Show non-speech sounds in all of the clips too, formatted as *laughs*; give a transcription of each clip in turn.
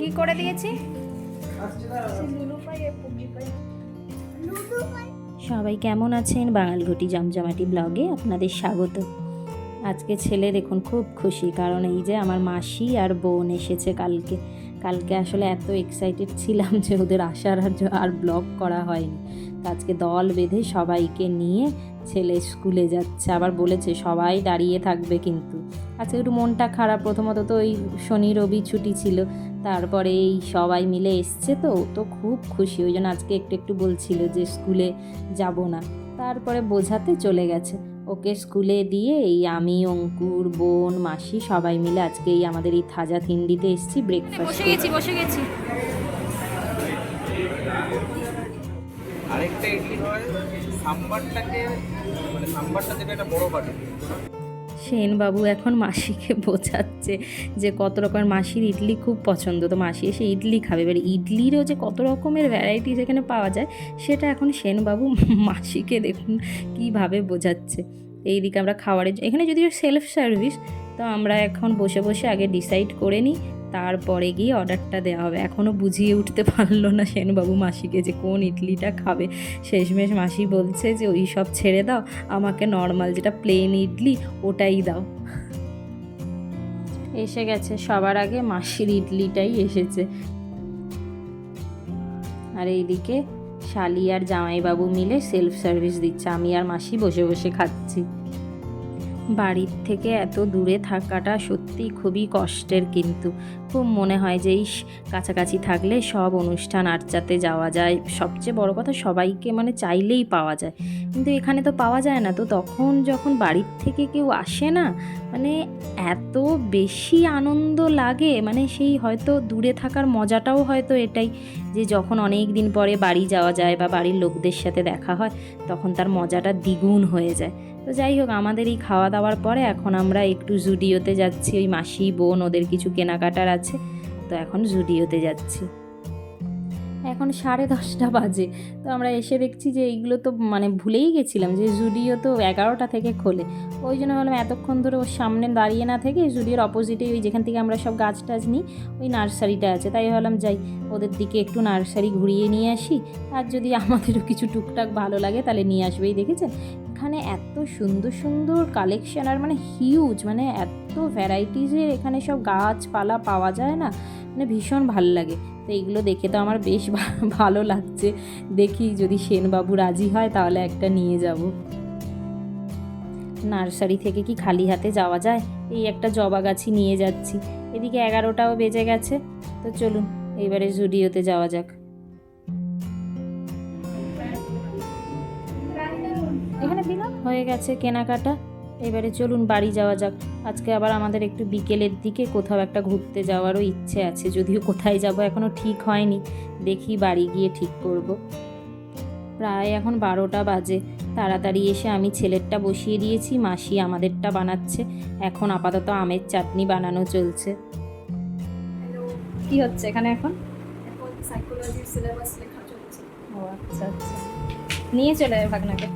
কি করে দিয়েছি? সবাই কেমন আছেন? বাঙালঘটি জমজমাটি ব্লগে আপনাদের স্বাগত। আজকে ছেলে দেখুন, খুব খুশি। কারণ এই যে আমার মাসি আর বোন এসেছে কালকে। কালকে আসলে এত এক্সাইটেড ছিলাম যে ওদের আসার আর ব্লগ করা হয়নি। আজকে দল বেঁধে সবাইকে নিয়ে ছেলে স্কুলে যাচ্ছে। আবার বলেছে, সবাই দাঁড়িয়ে থাকবে কিন্তু। আজকে একটু মনটা খারাপ। প্রথমত তো ওই শনি রবি ছুটি ছিল। তারপরে এই সবাই মিলে এসছে তো তো খুব খুশি। ওই জন্য আজকে একটু একটু বলছিল যে স্কুলে যাব না। তারপরে বোঝাতে চলে গেছে। ওকে স্কুলে দিয়ে এই আমি অঙ্কুর বোন মাসি সবাই মিলে আজকে এই আমাদের এই থাজা থিন্ডিতে এসেছি ব্রেকফাস্ট বসে গেছি বসে গেছি। আরেকটা ইডলি হয় সাম্বারটাকে মানে সাম্বারটা থেকে একটা বড় বাটি সেনবাবু এখন মাসিকে বোঝাচ্ছে যে কত রকমের মাসির ইডলি খুব পছন্দ। তো মাসি এসে ইডলি খাবে। এবার ইডলিরও যে কত রকমের ভ্যারাইটি সেখানে পাওয়া যায়, সেটা এখন সেনবাবু মাসিকে দেখুন কীভাবে বোঝাচ্ছে। এইদিকে আমরা খাওয়ারের এখানে যদিও সেলফ সার্ভিস তো আমরা এখন বসে বসে আগে ডিসাইড করে নিই তারপরে গিয়ে অর্ডারটা দেওয়া হবে। এখনও বুঝিয়ে উঠতে পারল না সেনবাবু মাসিকে যে কোন ইডলিটা খাবে। শেষমেশ মাসি বলছে যে, ওই সব ছেড়ে দাও, আমাকে নর্মাল যেটা প্লেন ইডলি, ওটাই দাও। এসে গেছে, সবার আগে মাসির ইডলিটাই এসেছে। আর এইদিকে শালি আর জামাইবাবু মিলে সেলফ সার্ভিস দিচ্ছে। আমি আর মাসি বসে বসে খাচ্ছি। বাড়ির থেকে এত দূরে থাকাটা সত্যি খুবই কষ্টের কিন্তু। খুব মনে হয় যে, ইস, কাছাকাছি থাকলে সব অনুষ্ঠান আর্চাতে যাওয়া যায়। সবচেয়ে বড় কথা, সবাইকে মানে চাইলেই পাওয়া যায়। কিন্তু এখানে তো পাওয়া যায় না। তো তখন যখন বাড়ির থেকে কেউ আসে না মানে এত বেশি আনন্দ লাগে মানে সেই হয়তো দূরে থাকার মজাটাও হয়তো এটাই যে, যখন অনেক দিন পরে বাড়ি যাওয়া যায় বা বাড়ির লোকদের সাথে দেখা হয়, তখন তার মজাটা দ্বিগুণ হয়ে যায়। তো যাই হোক, আমাদের এই খাওয়া দাওয়ার পরে এখন আমরা একটু জুডিওতে যাচ্ছি। ওই মাসি, বোন, ওদের কিছু কেনাকাটার আছে। তো এখন জুডিওতে যাচ্ছি। এখন সাড়ে দশটা বাজে। তো আমরা এসে দেখছি যে এইগুলো তো মানে ভুলেই গেছিলাম যে জুডিও তো এগারোটা থেকে খোলে। ওই জন্য ভাবলাম এতক্ষণ ধরে ওর সামনে দাঁড়িয়ে না থেকে জুডিওর অপোজিটে ওই যেখান থেকে আমরা সব গাছ টাছ নিই, ওই নার্সারিটা আছে। তাই ভাবলাম যাই, ওদের দিকে একটু নার্সারি ঘুরিয়ে নিয়ে আসি। আর যদি আমাদেরও কিছু টুকটাক ভালো লাগে তাহলে নিয়ে আসবেই, দেখেছেন? এখানে এত সুন্দর সুন্দর কালেকশন আর মানে হিউজ মানে এত ভ্যারাইটিসের এখানে সব গাছপালা পাওয়া যায় না মানে ভীষণ ভালো লাগে। তো এইগুলো দেখে তো আমার বেশ ভালো লাগছে। দেখি যদি সেনবাবু রাজি হয় তাহলে একটা নিয়ে যাব। নার্সারি থেকে কি খালি হাতে যাওয়া যায়? এই একটা জবা গাছি নিয়ে যাচ্ছি। এদিকে এগারোটাও বেজে গেছে। তো চলুন এবারে জুডিওতে যাওয়া যাক। হয়ে গেছে কেনাকাটা। এবারে চলুন বাড়ি যাওয়া যাক। আজকে আবার আমাদের একটু বিকেলের দিকে কোথাও একটা ঘুরতে যাওয়ারও ইচ্ছে আছে যদিও কোথায় যাব এখনও ঠিক হয়নি। দেখি বাড়ি গিয়ে ঠিক করব। প্রায় এখন বারোটা বাজে। তাড়াতাড়ি এসে আমি ছেলেরটা বসিয়ে দিয়েছি মাসি আমাদেরটা বানাচ্ছে। এখন আপাতত আমের চাটনি বানানো চলছে। কি হচ্ছে এখানে এখন? সাইকোলজির সিলেবাস লেখা চলছে। ও আচ্ছা আচ্ছা। নিয়ে চলে যাবে ভাগনাকে।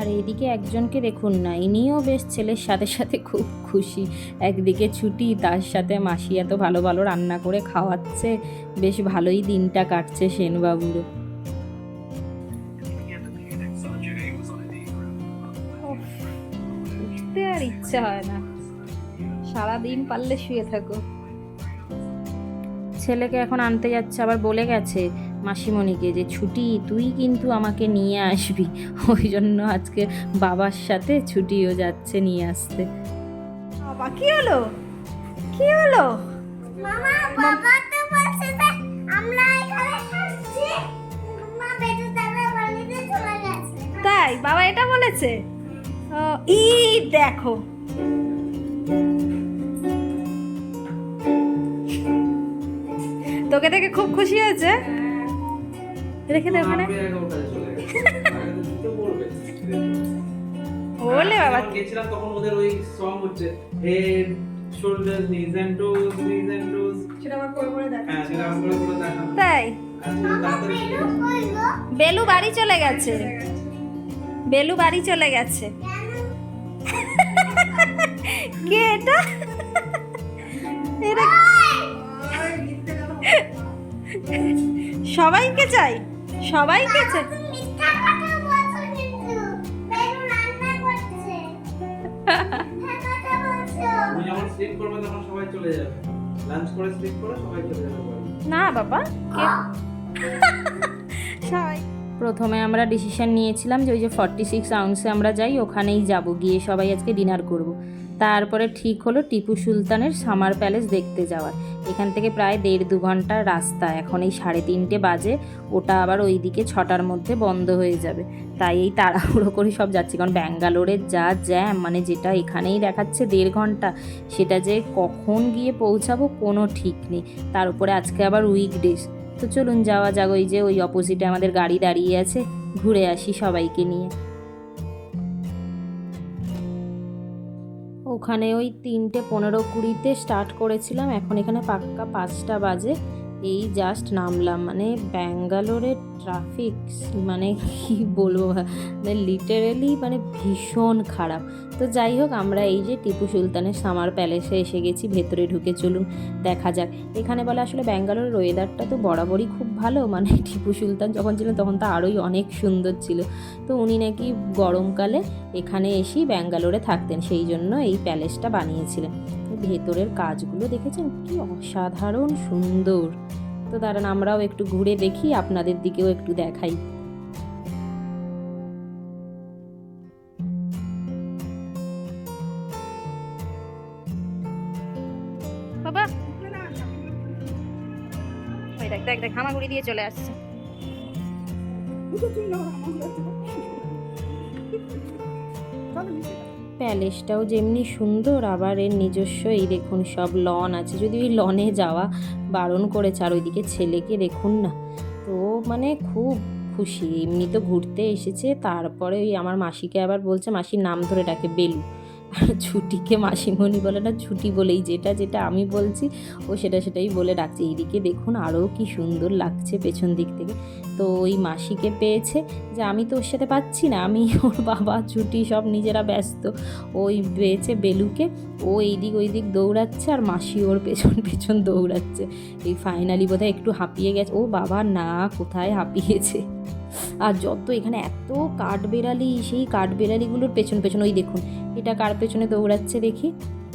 আর এইদিকে একজনকে দেখুন না, ইনিও বেশ ছেলের সাথে সাথে খুব খুশি। একদিকে ছুটি, তার সাথে মাসি এত ভালো ভালো রান্না করে খাওয়াচ্ছে, বেশ ভালোই দিনটা কাটছে সেনবাবুরও উঠতে আর ইচ্ছে হয় না। সারাদিন পারলে শুয়ে থাকো। ছেলেকে এখন আনতে যাচ্ছে, আবার বলে গেছে মাসিমণিকে যে ছুটি তুই কিন্তু আমাকে নিয়ে আসবি। *laughs* ওই জন্য আজকে বাবার সাথে ছুটিও যাচ্ছে নিয়ে আসতে। বাবা কি হলো? কি হলো? মামা বাবা তো বলছে যে আমরা এখানে থাকছি। মা বেঁচে যাবে বাড়িতে চলে গেছে। তাই? বাবা এটা বলেছে? ও, ই দেখো। তোকে দেখে খুব খুশি হয়েছে? রেখে দে ওখানে। *laughs* বলে বাবা। গেছিলাম তখন ওদের ওই সং হচ্ছে head shoulder knees and toes knees and toes সেটা আমার করে করে দেখ হ্যাঁ সেটা আমরা করে দেখাম তাই? কইলো বেলু বাড়ি চলে গেছে। বেলু বাড়ি চলে গেছে। কে এটা? এটা সবাইকে চাই। সবাই চলে যাবে লাঞ্চ করে স্লিপ করে সবাই চলে যাবে বাড়ি। না বাবা কে সবাই প্রথমে আমরা ডিসিশন নিয়েছিলাম যে ওই যে ফর্টি সিক্স আউন্সে আমরা যাই ওখানেই যাব গিয়ে সবাই আজকে ডিনার করব। তারপরে ঠিক হলো টিপু সুলতানের সামার প্যালেস দেখতে যাওয়ার। এখান থেকে প্রায় দেড় দু ঘণ্টার রাস্তা। এখন এই সাড়ে তিনটে বাজে, ওটা আবার ওই দিকে ছটার মধ্যে বন্ধ হয়ে যাবে। তাই এই তাড়াহুড়ো করে সব যাচ্ছি। কারণ ব্যাঙ্গালোরের যা জ্যাম মানে যেটা এখানেই দেখাচ্ছে দেড় ঘণ্টা, সেটা যে কখন গিয়ে পৌঁছাবো কোনো ঠিক নেই। তার উপরে আজকে আবার উইকডেজ তো চলুন যাওয়া যাক ওই যে ওই অপোজিটে আমাদের গাড়ি দাঁড়িয়ে আছে। ঘুরে আসি সবাইকে নিয়ে। ওখানে ওই তিনটে পনেরো কুড়িতে স্টার্ট করেছিলাম। এখন এখানে পাক্কা পাঁচটা বাজে। এই জাস্ট নামলাম মানে ব্যাঙ্গালোরের ট্রাফিক মানে কি বলব মানে লিটারেলি মানে ভীষণ খারাপ। তো যাই হোক, আমরা এই যে টিপু সুলতানের সামার প্যালেসে এসে গেছি, ভেতরে ঢুকে চলুন, দেখা যাক। এখানে বলে আসলে ব্যাঙ্গালোরের ওয়েদারটা তো বরাবরই খুব ভালো মানে টিপু সুলতান যখন ছিলেন তখন তো আরোই অনেক সুন্দর ছিল। তো উনি নাকি গরমকালে এখানে এসেই ব্যাঙ্গালোরে থাকতেন, সেই জন্য এই প্যালেসটা বানিয়েছিলেন। ভেতরের কাজগুলো দেখেছেন? কি অসাধারণ সুন্দর। তো দাঁড়ান আমরাও একটু ঘুরে দেখি আপনাদের দিকেও একটু দেখাই। বাবা দেখ দেখ দেখ হামাগুড়ি দিয়ে চলে আসছে। প্যালেসটাও যেমনি সুন্দর, আবার এর নিজস্ব এই দেখুন সব লন আছে। যদি ওই লনে যাওয়া বারণ করেছে, আর ওইদিকে ছেলেকে দেখুন না। তো মানে খুব খুশি। এমনি তো ঘুরতে এসেছে, তারপরে ওই আমার মাসিকে আবার বলছে, মাসির নাম ধরে ডাকে বেলু। ছুটিকে মাসিমণি বলে না, ছুটি বলেই যেটা যেটা আমি বলছি, ও সেটা সেটাই বলে ডাকছে। এইদিকে দেখুন আরও কি সুন্দর লাগছে পেছন দিক থেকে। তো ওই মাসিকে পেয়েছে যে আমি তো ওর সাথে পাচ্ছি না, আমি *laughs* ওর বাবা, ছুটি সব নিজেরা ব্যস্ত। ওই পেয়েছে বেলুকে, ও এইদিক ওই দিক দৌড়াচ্ছে আর মাসি ওর পেছন *laughs* পেছন দৌড়াচ্ছে। এই ফাইনালি বোধহয় একটু হাঁপিয়ে গেছে। ও বাবা, না, কোথায় হাঁপিয়েছে? আর যত এখানে এত কাঠবেড়ালি, সেই কাঠ কাঠবেড়ালিগুলোর পেছন পেছন, ওই দেখুন, এটা কার পেছনে দৌড়াচ্ছে দেখি?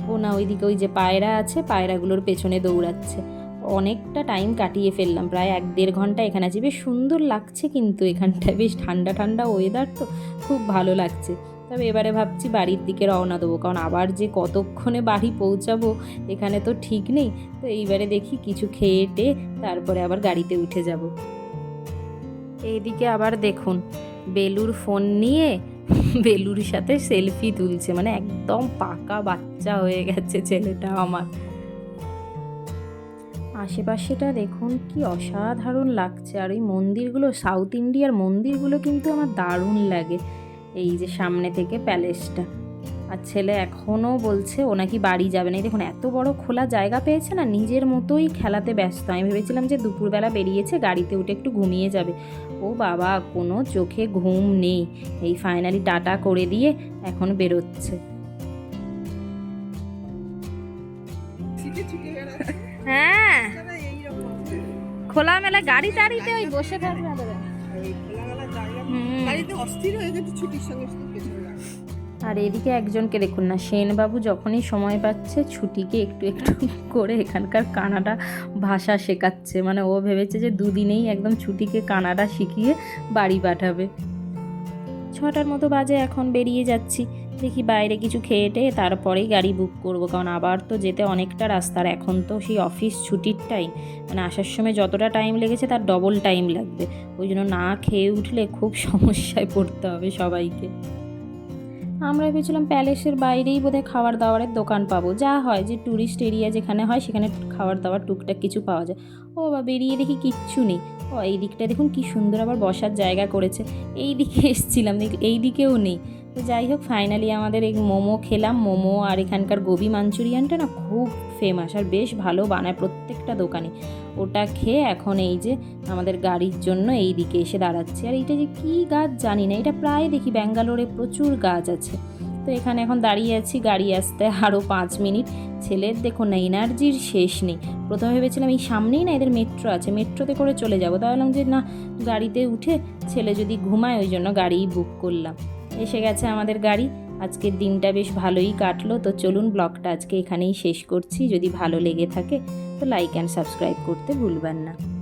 ও না, ওইদিকে ওই যে পায়রা আছে, পায়রাগুলোর পেছনে দৌড়াচ্ছে। অনেকটা টাইম কাটিয়ে ফেললাম, প্রায় এক দেড় ঘণ্টা এখানে আছি। বেশ সুন্দর লাগছে কিন্তু এখানটা বেশ ঠান্ডা ঠান্ডা ওয়েদার তো, খুব ভালো লাগছে। তবে এবারে ভাবছি বাড়ির দিকে রওনা দেবো, কারণ আবার যে কতক্ষণে বাড়ি পৌঁছাবো, এখানে তো ঠিক নেই। তো এইবারে দেখি কিছু খেয়ে টে তারপরে আবার গাড়িতে উঠে যাব। এইদিকে আবার দেখুন, বেলুর ফোন নিয়ে বেলুর সাথে সেলফি তুলছে মানে একদম পাকা বাচ্চা হয়ে গেছে ছেলেটা আমার। আশেপাশেটা দেখুন, কি অসাধারণ লাগছে। আর ওই মন্দিরগুলো, সাউথ ইন্ডিয়ার মন্দিরগুলো কিন্তু আমার দারুণ লাগে। এই যে সামনে থেকে প্যালেসটা আর ছেলে এখনও বলছে ও নাকি বাড়ি যাবে না। এই দেখুন এত বড় খোলা জায়গা পেয়েছে না নিজের মতোই খেলাতে ব্যস্ত। আমি ভেবেছিলাম যে দুপুরবেলা বেরিয়েছে গাড়িতে উঠে একটু ঘুমিয়ে যাবে। ও বাবা কোনো চোখে ঘুম নেই। এই ফাইনালি টাটা করে দিয়ে এখন বেরোচ্ছে। হ্যাঁ। খোলামেলা গাড়ি টাড়িতে ওই বসে থাকবে। হুম। অস্থির হয়ে গেছে ছুটির সঙ্গে। আর এদিকে একজনকে দেখুন না, সেনবাবু যখনই সময় পাচ্ছে ছুটিকে একটু একটু করে এখানকার কানাডা ভাষা শেখাচ্ছে। মানে ও ভেবেছে যে দুদিনেই একদম ছুটিকে কানাডা শিখিয়ে বাড়ি পাঠাবে। ছটার মতো বাজে এখন বেরিয়ে যাচ্ছি। দেখি বাইরে কিছু খেয়ে টেয়ে তারপরেই গাড়ি বুক করব, কারণ আবার তো যেতে অনেকটা রাস্তার এখন তো সেই অফিস ছুটির টাইম। মানে আসার সময় যতটা টাইম লেগেছে তার ডবল টাইম লাগবে। ওই জন্য না খেয়ে উঠলে খুব সমস্যায় পড়তে হবে সবাইকে। আমরা ভেবেছিলাম প্যালেসের বাইরেই বোধহয় খাবার দাবারের দোকান পাবো। যা হয় যে ট্যুরিস্ট এরিয়া যেখানে হয় সেখানে খাবার দাবার টুকটাক কিছু পাওয়া যায়। ও বা বেরিয়ে দেখি কিচ্ছু নেই। ও, এই দিকটা দেখুন কি সুন্দর আবার বসার জায়গা করেছে। এই দিকে *laughs* এসছিলাম, এই দিকেও নেই। তো যাই হোক ফাইনালি আমাদের এই মোমো খেলাম। মোমো আর এখানকার গোবি মাঞ্চুরিয়ানটা না খুব ফেমাস আর বেশ ভালো বানায় প্রত্যেকটা দোকানে। ওটা খেয়ে এখন এই যে আমাদের গাড়ির জন্য এই দিকে এসে দাঁড়াচ্ছি। আর এইটা যে কী গাছ জানি না, এটা প্রায় দেখি ব্যাঙ্গালোরে প্রচুর গাছ আছে। তো এখানে এখন দাঁড়িয়ে আছি, গাড়ি আসতে আরও পাঁচ মিনিট। ছেলের দেখুন না, এনার্জির শেষ নেই। প্রথমে ভেবেছিলাম এই সামনেই না এদের মেট্রো আছে, মেট্রোতে করে চলে যাব। তা ভাবলাম যে না, গাড়িতে উঠে ছেলে যদি ঘুমায়, ওই জন্য গাড়িই বুক করলাম। এসে গেছে আমাদের গাড়ি। আজকের দিনটা বেশ ভালোই কাটলো। তো চলুন ব্লগটা আজকে এখানেই শেষ করছি। যদি ভালো লেগে থাকে, তো লাইক অ্যান্ড সাবস্ক্রাইব করতে ভুলবেন না।